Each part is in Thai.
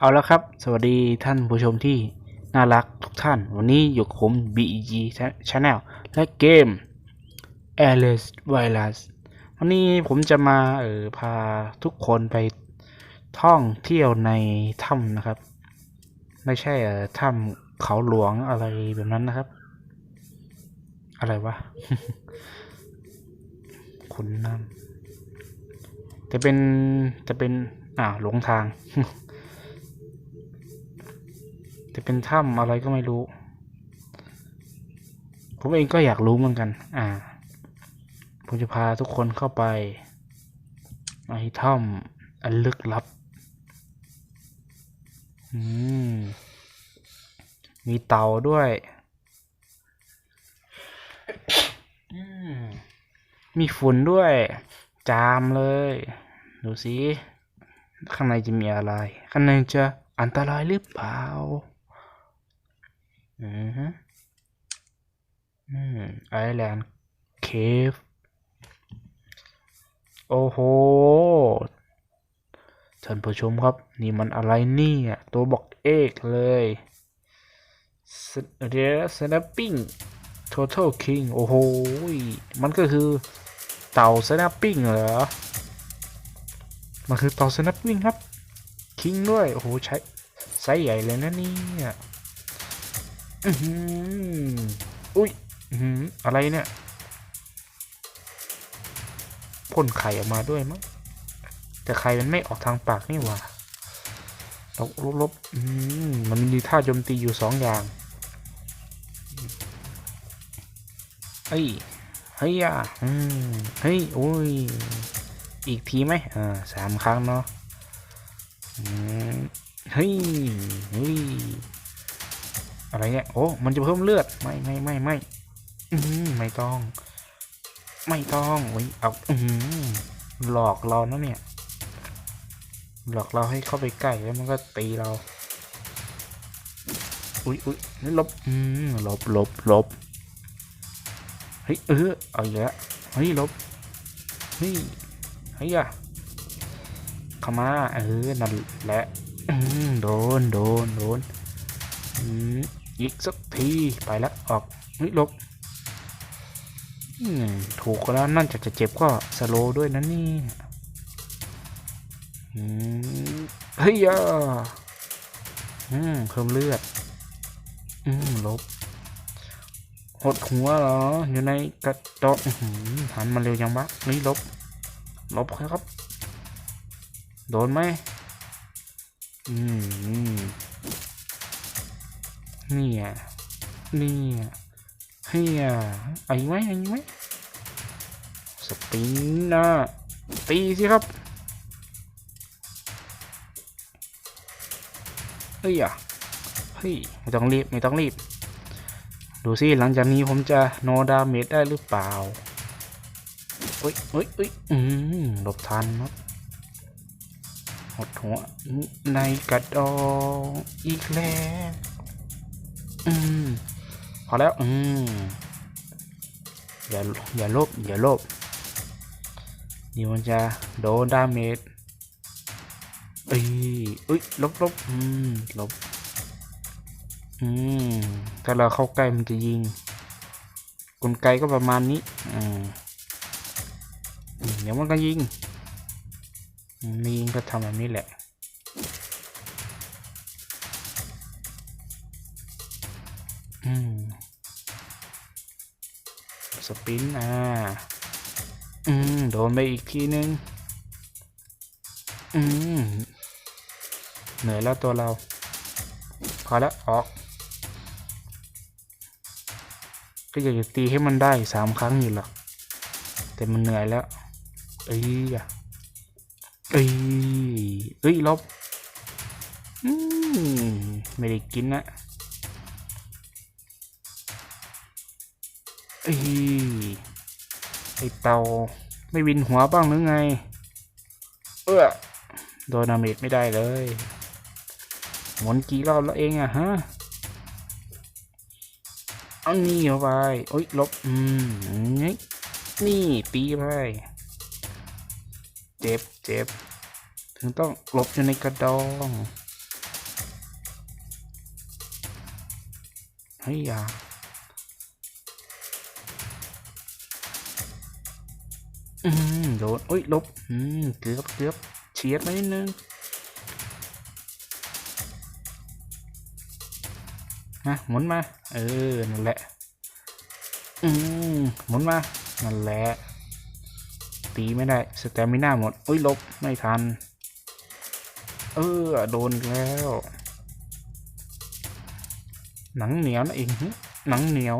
เอาละครับ สวัสดีท่านผู้ชมที่น่ารักทุกท่าน วันนี้อยู่ผม BEG Channel และเกม Alice Virus วันนี้ผมจะมาเออพาทุกคนไปท่องเที่ยวในถ้ำนะครับ ไม่ใช่เออถ้ำเขาหลวงอะไรแบบนั้นนะครับ อะไรวะคุณน้ำแต่เป็นแต่เป็นอ่าหลงทาง เป็นถ้ำอะไรก็ไม่รู้ ผมเองก็อยากรู้เหมือนกัน อ่า ผมจะพาทุกคนเข้าไปในถ้ำอันลึกลับ อืม มีเต่าด้วยอืมมีฝุ่นด้วย จามเลย ดูสิ ข้างในจะมีอะไร ข้างในจะอันตรายหรือเปล่า อือฮึอืมไอแลนด์เคฟโอ้โหท่านผู้ชมครับ นี่มันอะไรนี่ตัวบอกเอกเลยเรียสแนปปิ้ง total king โอ้โห มันก็คือเต่า snapping เหรอ มันคือเต่า snapping ครับ คิงด้วย โอ้โห ใช้ไซส์ใหญ่เลยนะนี่ อื้มอุ้ยอื้อหือะไรเนี่ยพ่นไข่ออกมาด้วยมั้งแต่ไข่มันไม่ออกทางปากนี่หว่าลบลบลบอืมมันมีท่าโจมตีอยู่สองอย่างเฮ้ยเฮ้ยอะเฮ้ยโอ้ยอีกทีไหมอ่าสามครั้งเนาะอืมเฮ้ยเฮ้ย อะไรเนี่ยโอ้มันจะเพิ่มเลือดไม่ไม่ไม่ไม่อืมไม่ต้อง ไม่ต้องโอ้ยเอาอืมหลอกเรานะเนี่ย หลอกเราให้เข้าไปใกล้แล้วมันก็ตีเราอุ้ยอุ้ยนี่ลบอืมลบลบลบเฮ้ยเออเอาอีกแล้วเฮ้ยลบเฮ้ยเฮ้ยอะเข้ามาเออนั่นแหละอืมโดนโดนโดน อืมอีกสักทีไปแล้วออกเฮ้ยลบอืมถูกแล้วนั่นจะจะเจ็บก็สโลด้วยนะนี่อืมเฮ้ยอะอืมเพิ่มเลือดอืมลบหดหัวเหรอ อยู่ในกระจกหันมาเร็วยังวะนี่ลบ ลบครับ โดนไหมอืม เนี่ยเนี่ยเฮียเอาอีกไหมเอาอีกไหมสปินนะตีสิครับเฮ้ยอะเฮ้ยไม่ต้องรีบไม่ต้องรีบ ดูสิหลังจากนี้ผมจะโนดาเมจได้หรือเปล่าเฮ้ยเฮ้ยเฮ้ยอืมหลบทันครับหดหัวในกระดองอีกแล้ว อืมพอแล้ว อืมอย่าอย่าลบอย่าลบนี่มันจะโดนดาเมจเอ้ยเอ้ยลบลบอืมลบอืมถ้าเราเข้าใกล้มันจะยิงกลไกก็ประมาณนี้อืมเดี๋ยวมันก็ยิงมไม่ยิงก็ทำแบบนี้แหละ สปินอ่า อืม โดนไปอีกทีนึง อืม เหนื่อยแล้วตัวเรา พอแล้วออก ก็อยากจะตีให้มันได้สามครั้งอยู่หรอกแต่มันเหนื่อยแล้ว เอ้ยอะเอ้ยเอ้ยลบ อืม ไม่ได้กินนะ ไอ้ไอเตาไม่วินหัวบ้างหรือไง เออโดนาเมจไม่ได้เลย หมุนกี่รอบแล้วเองอะฮะเอานี่เข้าไปโอ๊ยลบ อืม นี่ตีไปเจ็บเจ็บถึงต้องหลบอยู่ในกระดองเฮ้ยอ่า อืมโดนโอ้ยลบอืมเกือบเกือบเฉียดมานิดนึงนะหมุนมาเออนั่นแหละอืมหมุนมานั่นแหละตีไม่ได้สเตมิน่าหมดอุ้ยลบไม่ทันเออโดนแล้ว หนังเหนียวนะเองหนังเหนียว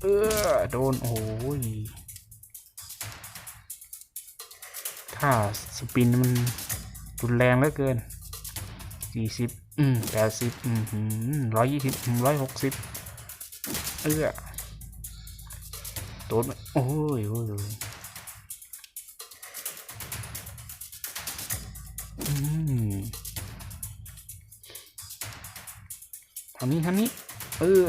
เออโดน โอ้ย ถ้าสปินมันรุนแรงเหลือเกินสี่สิบอืมแปดสิบอืมร้อยยี่สิบร้อยหกสิบเออโดนโอ้ยโอ้ยอืมทางนี้ทางนี้ เออ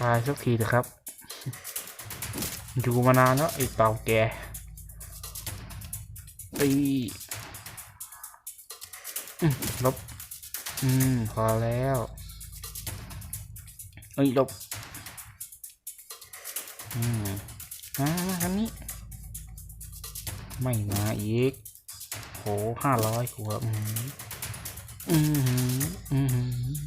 ตายสักทีเถอะครับ อยู่มานานแล้วไอ้เต่าแกตีอืมลบ อืม พอแล้วเอ้ยลบ อืมมามาทางนี้ ไม่มาอีก โหห้าร้อยกว่าอืมอืมอืม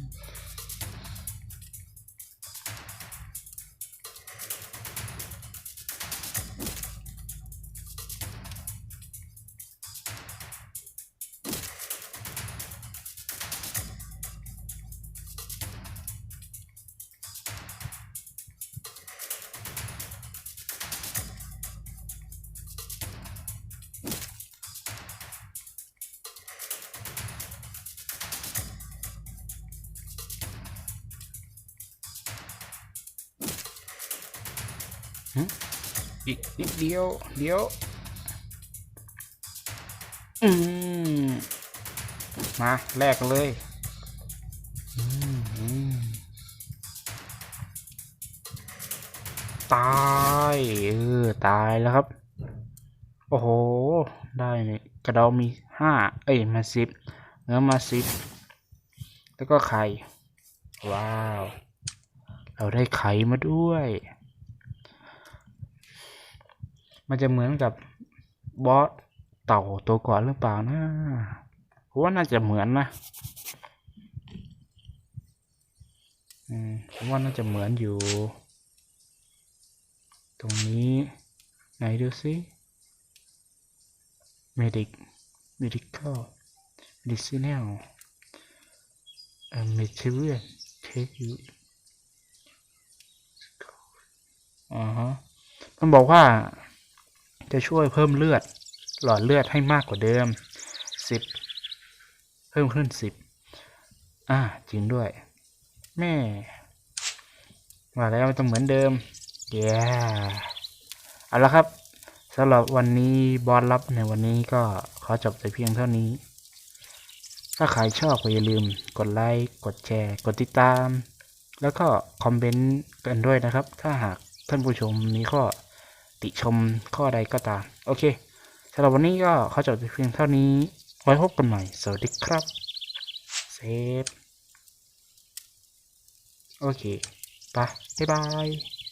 อีกนิดเดียว เดียว อืม มาแลกกันเลยตายเออตายแล้วครับ โอ้โห ได้เนี่ยกระดามีห้าเอ้ยมาสิบเนื้อมาสิบแล้วก็ไข่ ว้าว เราได้ไข่มาด้วย มันจะเหมือนกับบอสเต่าตัวก่อนหรือเปล่านะผมว่าน่าจะเหมือนนะผมว่าน่าจะเหมือนอยู่ ตรงนี้ไหนดูสิ medic medical medicinal เอ่อ material take you อ่าฮะมันบอกว่า จะช่วยเพิ่มเลือดหลอดเลือดให้มากกว่าเดิมสิบเพิ่มขึ้นสิบอ่าจริงด้วย แม่ว่าแล้วมันต้องเหมือนเดิมเย้เอาละครับสำหรับวันนี้บอสลับในวันนี้ก็ขอจบแต่เพียงเท่านี้ ถ้าใครชอบก็อย่าลืมกดไลค์กดแชร์ กดติดตาม แล้วก็คอมเมนต์กันด้วยนะครับ ถ้าหากท่านผู้ชมมีข้อ ติชมข้อใดก็ตาม โอเคสำหรับวันนี้ก็ขอจบเพียงเท่านี้ ไว้พบกันใหม่ สวัสดีครับ เซฟ โอเค ไป บ๊ายบาย